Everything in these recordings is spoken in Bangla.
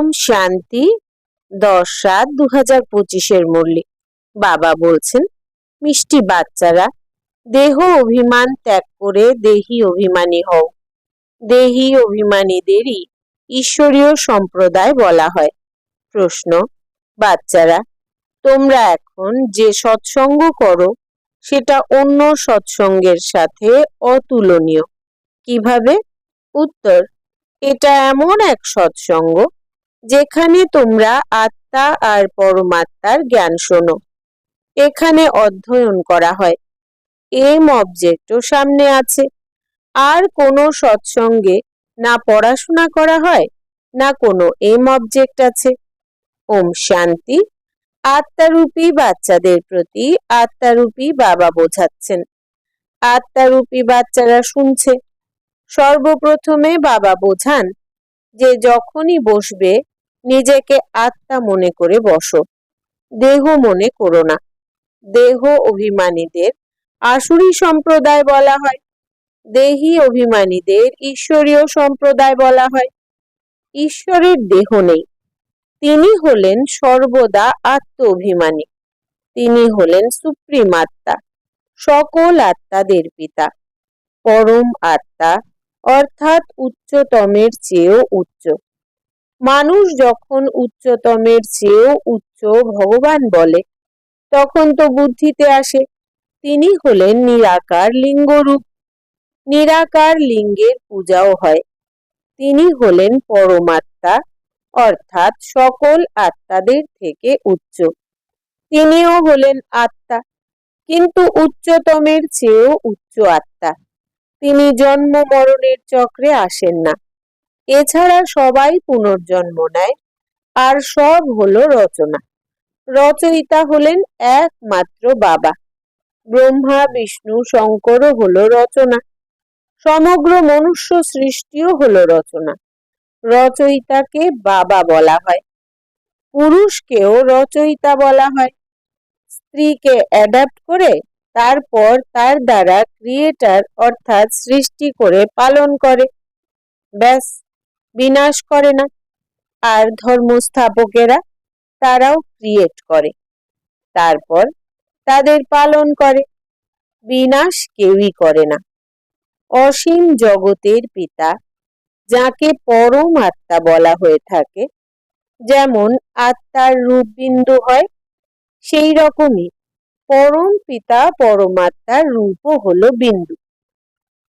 ওম শান্তি দশ সাত দু হাজার পঁচিশের মুরলি বাবা বলছেন, মিষ্টি বাচ্চারা, দেহ অভিমান ত্যাগ করে দেহি অভিমানী হও। দেহি অভিমানীদেরই ঈশ্বরীয় সম্প্রদায় বলা হয়। প্রশ্ন, বাচ্চারা, তোমরা এখন যে সৎসঙ্গ করো, সেটা অন্য সৎসঙ্গের সাথে অতুলনীয়। কীভাবে? উত্তর, এটা এমন এক সৎসঙ্গ যেখানে তোমরা আত্মা আর পরমাত্মার জ্ঞান শোনো, এখানে অধ্যয়ন করা হয়। এম অবজেক্টও সামনে আছে। আর কোনো সৎসঙ্গে না পড়াশোনা করা হয়, না কোনো এম অবজেক্ট আছে। ওম শান্তি, আত্মারূপী বাচ্চাদের প্রতি আত্মারূপী বাবা বোঝাচ্ছেন। আত্মারূপী বাচ্চারা শুনছে। সর্বপ্রথমে বাবা বোঝান যে যখনই বসবে নিজেকে আত্মা মনে করে বসো। দেহ মনে করো না। দেহ অভিমানীদের আসুরি সম্প্রদায় বলা হয়। দেহি অভিমানীদের ঈশ্বরীয় সম্প্রদায় বলা হয়। ঈশ্বরের দেহ নেই। তিনি হলেন সর্বদা আত্ম অভিমানী তিনি হলেন সুপ্রিম আত্মা। সকল আত্মাদের পিতা। পরম আত্মা অর্থাৎ উচ্চতমের চেয়েও উচ্চ। মানুষ যখন উচ্চতমের চেয়েও উচ্চ ভগবান বলে, তখন তো বুদ্ধিতে আসে। তিনি হলেন নিরাকার লিঙ্গরূপ। নিরাকার লিঙ্গের পূজাও হয়। তিনি হলেন পরমাত্মা, অর্থাৎ সকল আত্মাদের থেকে উচ্চ। তিনিও হলেন আত্মা, কিন্তু উচ্চতমের চেয়েও উচ্চ আত্মা। তিনি জন্ম মরণের চক্রে আসেন না। এছাড়া সবাই পুনর্জন্ম নেয়। আর সব হলো রচনা। রচয়িতা হলেন একমাত্র বাবা। ব্রহ্মা, বিষ্ণু, শঙ্করও হলো রচনা। সমগ্র মনুষ্য সৃষ্টিও হলো রচনা। রচয়িতাকে বাবা বলা হয়। পুরুষকেও রচয়িতা বলা হয়। স্ত্রীকে অ্যাডাপ্ট করে তারপর তার দ্বারা ক্রিয়েটার অর্থাৎ সৃষ্টি করে পালন করে। ব্যাস। বিনাশ করে না। আর ধর্মস্থাপকেরা তারাও ক্রিয়েট করে। তারপর তাদের পালন করে। বিনাশ কেউই করে না। অসীম জগতের পিতা, যাকে পরম আত্মা বলা হয়ে থাকে, যেমন আত্মার রূপবিন্দু হয়, সেই রকমই পরম পিতা পরমাত্মার রূপও হলো বিন্দু।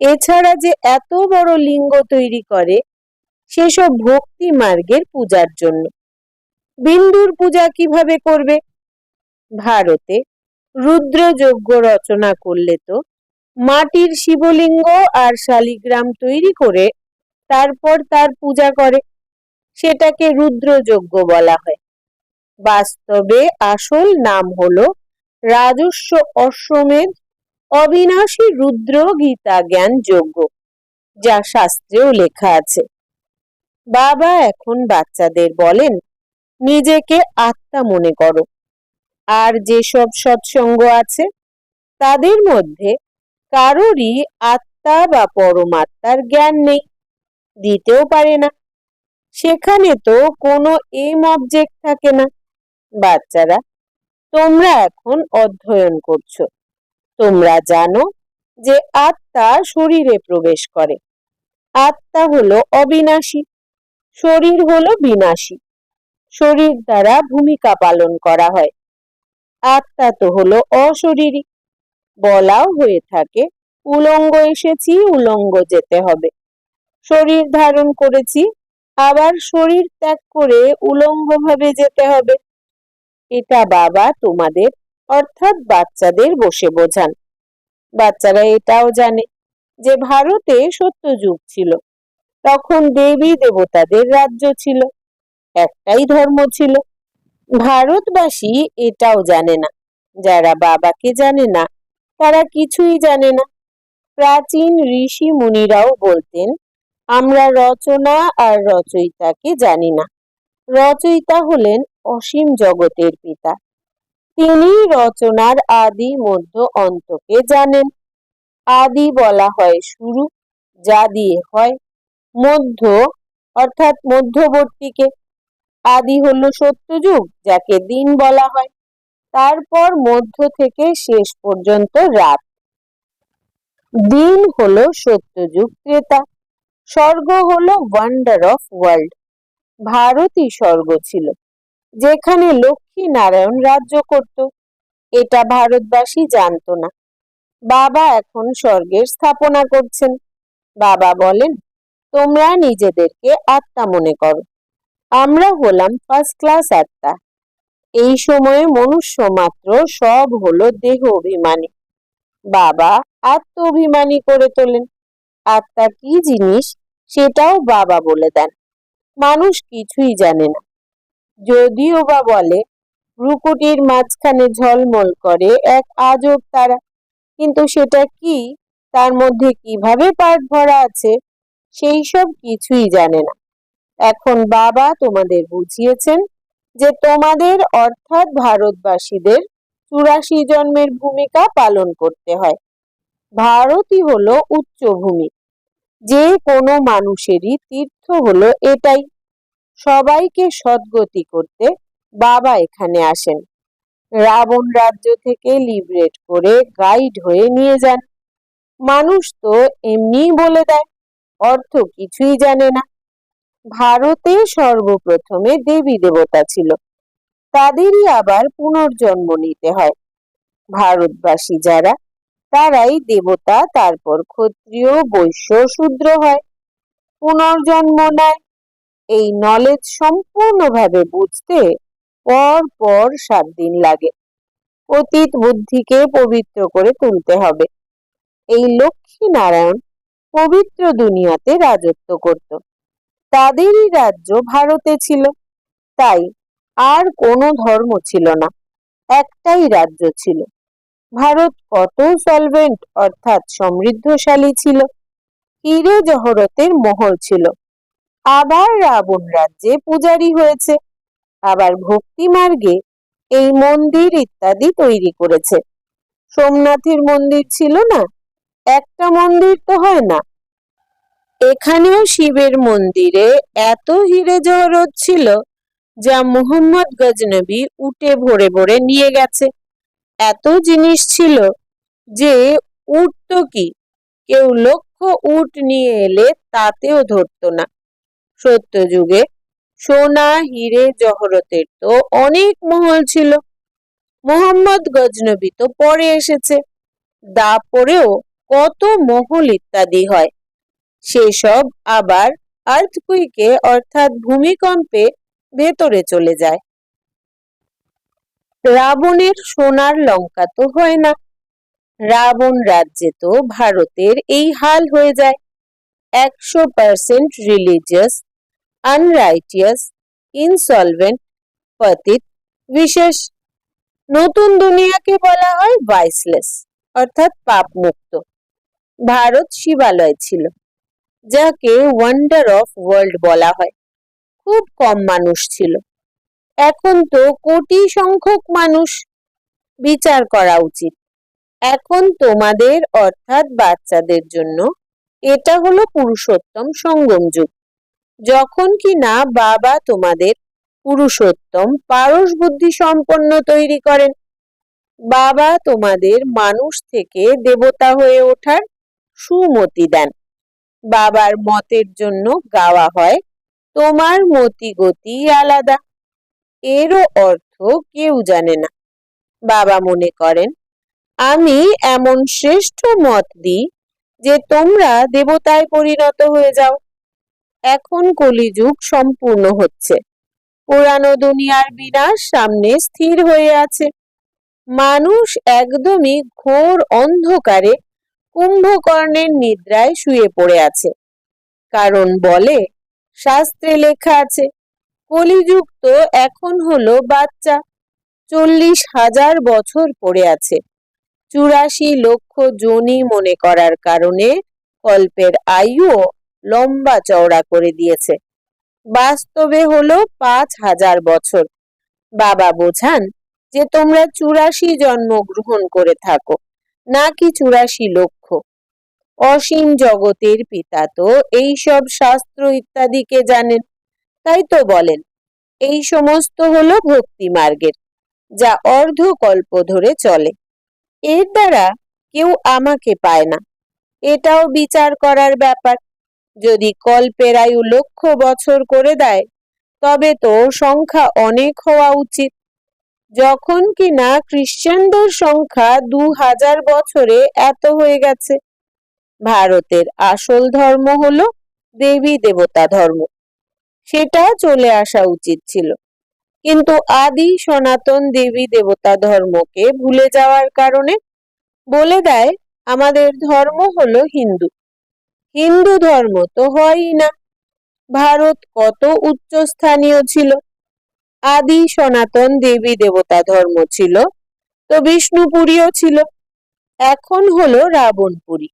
এছাড়া যে এত বড় লিঙ্গ তৈরি করে সেসব ভক্তি মার্গের পূজার জন্য। বিন্দুর পূজা কীভাবে করবে? ভারতে রুদ্রযজ্ঞ রচনা করলে তো মাটির শিবলিঙ্গ আর শালিগ্রাম তৈরি করে তারপর তার পূজা করে। সেটাকে রুদ্রযজ্ঞ বলা হয়। বাস্তবে আসল নাম হল রাজস্ব অশ্বমেধ অবিনাশী রুদ্র গীতা জ্ঞান যজ্ঞ, যা শাস্ত্রেও লেখা আছে। বাবা এখন বাচ্চাদের বলেন, নিজেকে আত্মা মনে করো। আর যেসব সৎসঙ্গ আছে, তাদের মধ্যে কারোরই আত্মা বা পরমাত্মার জ্ঞান নেই। দিতেও পারে না। সেখানে তো কোনো এম অবজেক্ট থাকে না। বাচ্চারা, তোমরা এখন অধ্যয়ন করছ। তোমরা জানো যে আত্মা শরীরে প্রবেশ করে। আত্মা হলো অবিনাশী। শরীর হলো বিনাশী। শরীর দ্বারা ভূমিকা পালন করা হয়। আত্মা তো হলো অশরীরী। বলাও হয়ে থাকে, উলঙ্গ এসেছি, উলঙ্গ যেতে হবে। শরীর ধারণ করেছি, আবার শরীর ত্যাগ করে উলঙ্গভাবে যেতে হবে। এটা বাবা তোমাদের, অর্থাৎ বাচ্চাদের বসে বোঝান। বাচ্চারা এটাও জানে যে ভারতে সত্য যুগ ছিল। তখন দেবী দেবতাদের রাজ্য ছিল, একটাই ধর্ম ছিল। ভারতবাসী এটাও জানে না, যারা বাবাকে জানে না, তারা কিছুই জানে না। প্রাচীন ঋষি মুনিরাও বলতেন, আমরা রচনা আর রচয়িতাকে জানি না। রচয়িতা হলেন অসীম জগতের পিতা। তিনি রচনার আদি মধ্য অন্তকে জানেন। আদি বলা হয় শুরু, যা দিয়ে হয় মধ্য, অর্থাৎ মধ্যবর্তীকে আদি হলো সত্যযুগ, যাকে দিন বলা হয়। তারপর মধ্য থেকে শেষ পর্যন্ত রাত। দিন হলো সত্যযুগ ক্রেতা স্বর্গ হলো ওয়ান্ডার অফ ওয়ার্ল্ড ভারতই স্বর্গ ছিল, যেখানে লক্ষ্মী নারায়ণ রাজ্য করত। এটা ভারতবাসী জানতো না। বাবা এখন স্বর্গের স্থাপনা করছেন। বাবা বলেন তোমরা নিজেদেরকে আত্মা মনে করো। আমরা হলাম ফার্স্ট ক্লাস আত্মা। এই সময়ে মনুষ্য মাত্র সব হলো দেহ অভিমানী। বাবা আত্ম অভিমানী করে তোলেন। আত্মা কি জিনিস সেটাও বাবা বলে দেন। মানুষ কিছুই জানে না। যদিও বা বলে ভ্রুকুটির মাঝখানে ঝলমল করে এক আজব তারা। কিন্তু সেটা কি? তার মধ্যে কীভাবে পাঠ ভরা আছে? সেই সব কিছুই জানে না। এখন বাবা তোমাদের বুঝিয়েছেন যে তোমাদের অর্থাৎ ভারতবাসীদের চুরাশি জন্মের ভূমিকা পালন করতে হয়। ভারতই হলো উচ্চভূমি যে কোনো মানুষেরই তীর্থ হলো এটাই। সবাইকে সদ্গতি করতে বাবা এখানে আসেন। রাবণ রাজ্য থেকে লিবরেট করে গাইড হয়ে নিয়ে যান। মানুষ তো এমনিই বলে দেয়। অর্থ কিছুই জানে না। ভারতে সর্বপ্রথমে দেবী দেবতা ছিল। তাদেরই আবার পুনর্জন্ম নিতে হয়। ভারতবাসী যারা, তারাই দেবতা, তারপর ক্ষত্রিয়, বৈশ্য, শূদ্র হয়। পুনর্জন্ম নেয়। এই নলেজ সম্পূর্ণভাবে বুঝতে পর পর সাত দিন লাগে। অতীত বুদ্ধিকে পবিত্র করে তুলতে হবে। এই লক্ষ্মী নারায়ণ পবিত্র দুনিয়াতে রাজত্ব করত। তাদেরই রাজ্য ভারতে ছিল। তাই আর কোনো ধর্ম ছিল না, একটাই রাজ্য ছিল। ভারত কত সলভেন্ট অর্থাৎ সমৃদ্ধশালী ছিল। হিরে জহরতের মহল ছিল। আবার রাবণ রাজ্যে পূজারি হয়েছে। আবার ভক্তি মার্গে এই মন্দির ইত্যাদি তৈরি করেছে। সোমনাথের মন্দির ছিল না? একটা মন্দির তো হয় না। এখানেও শিবের মন্দিরে এত হিরে জহরত ছিল যা মুহাম্মদ গজনবী উটে ভরে ভরে নিয়ে গেছে। এত জিনিস ছিল যে উট কি? কেউ লক্ষ উট নিয়ে এলে তাতেও ধরতো না। সত্যযুগে সোনা হিরে জহরতের তো অনেক মহল ছিল। মোহাম্মদ গজনবী তো পরে এসেছে। দা পরেও কত মহল ইত্যাদি হয়। সেসব আবার আর্থকুইকে অর্থাৎ ভূমিকম্পে ভেতরে চলে যায়। রাবণের সোনার লঙ্কা তো হয় না। রাবণ রাজ্যে তো ভারতের এই হাল হয়ে যায়। একশো পার্সেন্ট রিলিজিয়াস আনরাইটিয়াস ইনসলভেন্ট পতিত, বিশেষ। নতুন দুনিয়াকে বলা হয় ভাইসলেস অর্থাৎ পাপ মুক্ত ভারত শিবালয় ছিল, যাকে ওয়ান্ডার অফ ওয়ার্ল্ড বলা হয়। খুব কম মানুষ ছিল। এখন তো কোটি সংখ্যক মানুষ বিচার করা উচিত। এখন তোমাদের, অর্থাৎ বাচ্চাদের জন্য, এটা হলো পুরুষোত্তম সঙ্গম যুগ। যখন কি না বাবা তোমাদের পুরুষোত্তম পারস বুদ্ধি সম্পন্ন তৈরি করেন। বাবা তোমাদের মানুষ থেকে দেবতা হয়ে ওঠার সুমতি দেন। বাবার মতের জন্য গাওয়া হয়, তোমার মতি গতি আলাদা। এরও অর্থ কেউ জানে না। বাবা মনে করেন, আমি এমন শ্রেষ্ঠ মত দিই যে তোমরা দেবতায় পরিণত হয়ে যাও। এখন কলিযুগ সম্পূর্ণ হচ্ছে। পুরানো দুনিয়ার বিনাশ সামনে স্থির হয়ে আছে। মানুষ একদমই ঘোর অন্ধকারে কুম্ভকর্ণের নিদ্রায় শুয়ে পড়ে আছে। কারণ বলে, শাস্ত্রে লেখা আছে, কলিযুক্ত এখন হলো বাচ্চা, চল্লিশ হাজার বছর পড়ে আছে। চুরাশি লক্ষ জনি মনে করার কারণে কল্পের আয়ুও লম্বা চওড়া করে দিয়েছে। বাস্তবে হলো পাঁচ হাজার বছর। বাবা বোঝান যে তোমরা চুরাশি জন্ম গ্রহণ করে থাকো, নাকি চুরাশি লক্ষ অসীম জগতের পিতা তো এইসব শাস্ত্র ইত্যাদিকে জানেন। তাই তো বলেন, এই সমস্ত হলো ভক্তি মার্গের, যা অর্ধকল্প ধরে চলে। এর দ্বারা কেউ আমাকে পায় না, এটাও বিচার করার ব্যাপার। যদি কল্পের আয়ু লক্ষ বছর করে দেয়, তবে তো সংখ্যা অনেক হওয়া উচিত। যখন কি না খ্রিস্টানদের সংখ্যা দু হাজার বছরে এত হয়ে গেছে ভারতের আসল ধর্ম হলো দেবী দেবতা ধর্ম। সেটা চলে আসা উচিত ছিল। কিন্তু আদি সনাতন দেবী দেবতা ধর্মকে ভুলে যাওয়ার কারণে বলে দেয়, আমাদের ধর্ম হলো হিন্দু। হিন্দু ধর্ম তো হয়ই না। ভারত কত উচ্চস্থানীয় ছিল। আদি সনাতন দেবী দেবতা ধর্ম ছিল তো বিষ্ণুপুরীও ছিল। এখন হলো রাবণপুরী।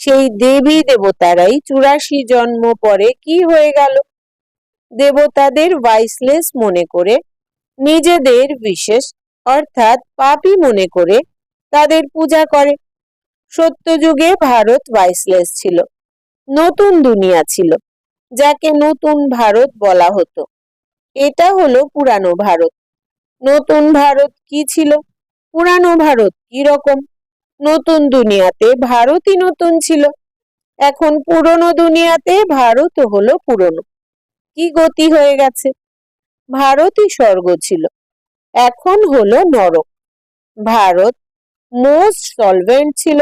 সেই দেবী দেবতারাই চুরাশি জন্ম পরে কি হয়ে গেল? দেবতাদের ভাইসলেস মনে করে, নিজেদের বিশেষ, অর্থাৎ পাপি মনে করে তাদের পূজা করে। সত্যযুগে ভারত ভাইসলেস ছিল, নতুন দুনিয়া ছিল, যাকে নতুন ভারত বলা হতো। এটা হলো পুরানো ভারত। নতুন ভারত কি ছিল? পুরানো ভারত কি রকম? নতুন দুনিয়াতে ভারতই নতুন ছিল। এখন পুরনো দুনিয়াতে ভারত হলো পুরনো। কি গতি হয়ে গেছে? ভারতই স্বর্গ ছিল। এখন হলো নরক। ভারত মোস্ট সলভেন্ট ছিল।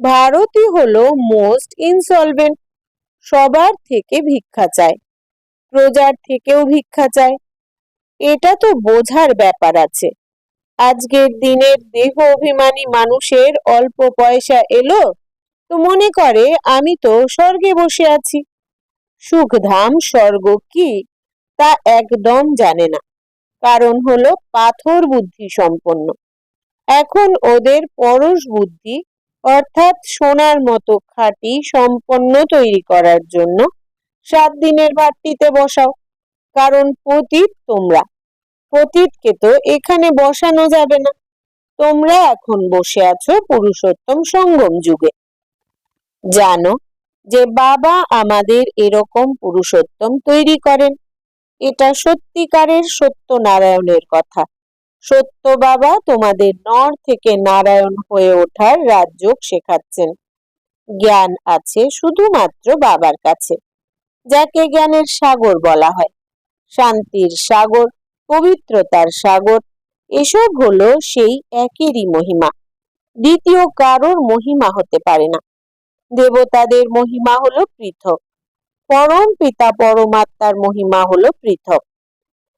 ভারতই হলো মোস্ট ইনসলভেন্ট সবার থেকে ভিক্ষা চায়। প্রজার থেকেও ভিক্ষা চায়। এটা তো বোঝার ব্যাপার আছে। আজকের দিনের দেহ অভিমানী মানুষের অল্প পয়সা এলো। তো মনে করে, আমি তো স্বর্গে বসে আছি। সুখধাম স্বর্গ কি, তা একদম জানে না। কারণ হলো পাথর বুদ্ধি সম্পন্ন। এখন ওদের পরশ বুদ্ধি, অর্থাৎ সোনার মতো খাঁটি সম্পন্ন তৈরি করার জন্য সাত দিনের ভাতটিতে বসাও। কারণ পতীত তোমরা। পতীতকে তো এখানে বসানো যাবে না। তোমরা এখন বসে আছো পুরুষোত্তম সঙ্গম যুগে। জানো যে বাবা আমাদের এরকম পুরুষোত্তম তৈরি করেন। এটা সত্যিকারের সত্য নারায়ণের কথা। সত্য বাবা তোমাদের নর থেকে নারায়ণ হয়ে ওঠার রাজযোগ শেখাচ্ছেন। জ্ঞান আছে শুধুমাত্র বাবার কাছে, যাকে জ্ঞানের সাগর বলা হয়। শান্তির সাগর পবিত্রতার সাগর। এসব হলো সেই একেরই মহিমা। দ্বিতীয় কারোর মহিমা হতে পারে না। দেবতাদের মহিমা হলো পৃথক। পরম পিতা পরমাত্মার মহিমা হলো পৃথক।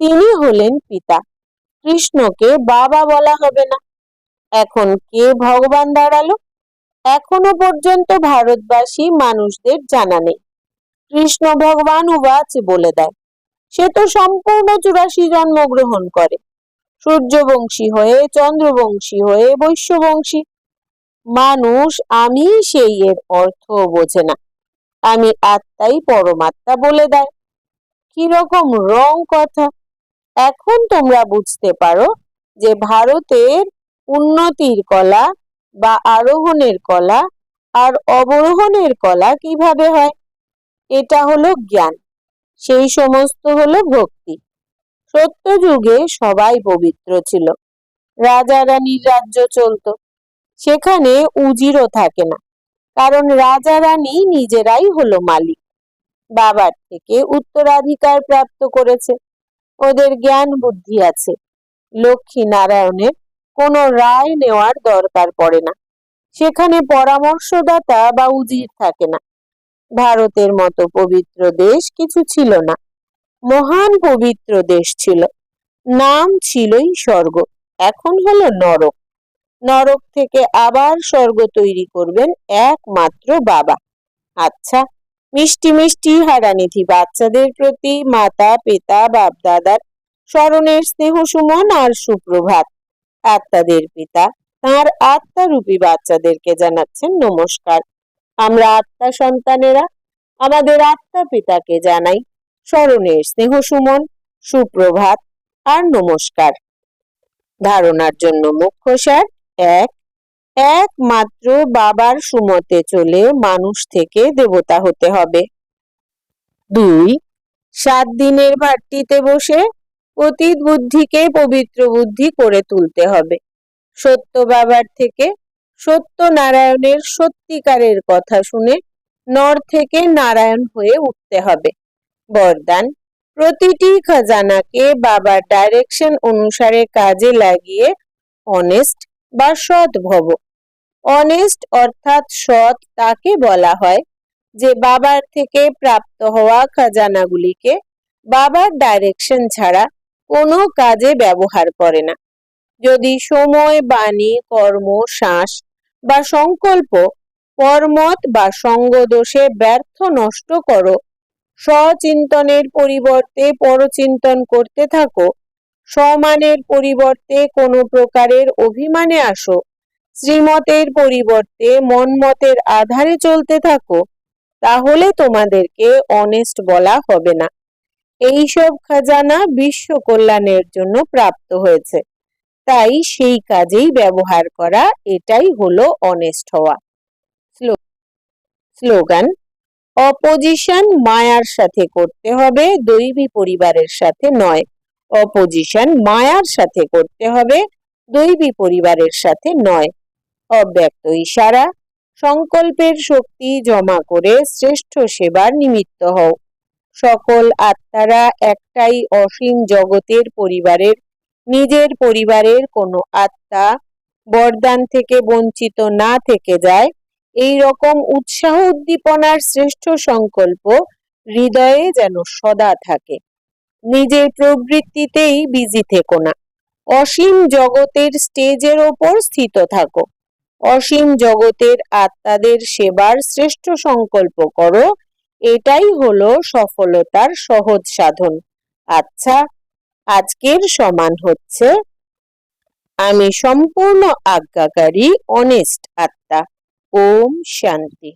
তিনি হলেন পিতা। কৃষ্ণকে বাবা বলা হবে না। এখন কে ভগবান দাঁড়াল? এখনও পর্যন্ত ভারতবাসী মানুষদের জানা নেই। কৃষ্ণ ভগবান উবাচ বলে দেয়। সে তো সম্পূর্ণ চুরাশি জন্মগ্রহণ করে। সূর্যবংশী হয়ে চন্দ্রবংশী হয়ে বৈশ্যবংশী। মানুষ আমি সেই এর অর্থ বোঝে না। আমি আত্মাই পরমাত্মা বলে দেয়। কীরকম রং কথা। এখন তোমরা বুঝতে পারো যে ভারতের উন্নতির কলা বা আরোহণের কলা আর অবরোহণের কলা কীভাবে হয়। এটা হলো জ্ঞান। সেই সমস্ত হলো ভক্তি। সত্য যুগে সবাই পবিত্র ছিল। রাজা রানীর রাজ্য চলতো। সেখানে উজিরও থাকে না। কারণ রাজা রানী নিজেরাই হলো মালিক। বাবার থেকে উত্তরাধিকার প্রাপ্ত করেছে। ওদের জ্ঞান বুদ্ধি আছে। লক্ষ্মী নারায়ণের কোনো রায় নেওয়ার দরকার পড়ে না। সেখানে পরামর্শদাতা বা উজির থাকে না। ভারতের মতো পবিত্র দেশ কিছু ছিল না। মহান পবিত্র দেশ ছিল। নাম ছিলই স্বর্গ, এখন হলো নরক। নরক থেকে আবার স্বর্গ তৈরি করবেন একমাত্র বাবা। আচ্ছা মিষ্টি মিষ্টি হারানিধি বাচ্চাদের প্রতি মাতা, পিতা বাপ দাদার স্মরণের স্নেহ সুমন আর সুপ্রভাত। আত্মাদের পিতা, তার আত্মারূপী বাচ্চাদেরকে জানাচ্ছেন নমস্কার। আমরা আত্মা সন্তানেরা, আমাদের আত্মা পিতাকে জানাই। স্মরণের স্নেহ সুমন, সুপ্রভাত আর নমস্কার। ধারণার জন্য মুখ্য স্যার এক, একমাত্র বাবার সুমতে চলে মানুষ থেকে দেবতা হতে হবে। দুই, সাত দিনের ভাটটিতে বসে অতীত বুদ্ধিকে পবিত্র বুদ্ধি করে তুলতে হবে। সত্য বাবার থেকে সত্য নারায়ণের সত্যিকারের কথা শুনে নর থেকে নারায়ণ হয়ে উঠতে হবে। বরদান, প্রতিটি খাজানাকে বাবার ডাইরেকশন অনুসারে কাজে লাগিয়ে অনেস্ট বা সৎ ভব। অনেস্ট অর্থাৎ সৎ তাকে বলা হয় যে বাবার থেকে প্রাপ্ত হওয়া খাজানাগুলিকে বাবার ডাইরেকশন ছাড়া কোনো কাজে ব্যবহার করে না। যদি সময়, বাণী, কর্ম, শ্বাস বা সংকল্প, পরমত বা সঙ্গদোষে ব্যর্থ নষ্ট করো। স্বচিন্তনের পরিবর্তে পরচিন্তন করতে থাকো। সমানের পরিবর্তে কোনো প্রকারের অভিমানে আসো। শ্রীমতের পরিবর্তে মনমতের আধারে চলতে থাকো। তাহলে তোমাদেরকে অনেস্ট বলা হবে না। এইসব খাজানা বিশ্ব কল্যাণের জন্য প্রাপ্ত হয়েছে। তাই সেই কাজেই ব্যবহার করা, এটাই হলো অনেস্ট হওয়া। স্লোগান, অপোজিশন মায়ার সাথে করতে হবে, দৈবী পরিবারের সাথে নয়। অপোজিশন মায়ার সাথে করতে হবে, দৈবী পরিবারের সাথে নয়। অব্যক্ত ইশারা, সংকল্পের শক্তি জমা করে শ্রেষ্ঠ সেবার নিমিত্ত হও। সকল আত্মারা একটাই অসীম জগতের পরিবারের নিজের পরিবারের কোনো আত্মা বরদান থেকে বঞ্চিত না থেকে যায়, এই রকম উৎসাহ উদ্দীপনার শ্রেষ্ঠ সংকল্প হৃদয়ে যেন সদা থাকে। নিজের প্রবৃত্তিতেই বিজি থেকো না। অসীম জগতের স্টেজের ওপর স্থিত থাকো। অসীম জগতের আত্মাদের সেবার শ্রেষ্ঠ সংকল্প করো। এটাই হলো সফলতার সহজ সাধন। আচ্ছা আজকের সমান হচ্ছে আমি সম্পূর্ণ আজ্ঞাকারী অনেস্ট আত্মা। ওম শান্তি।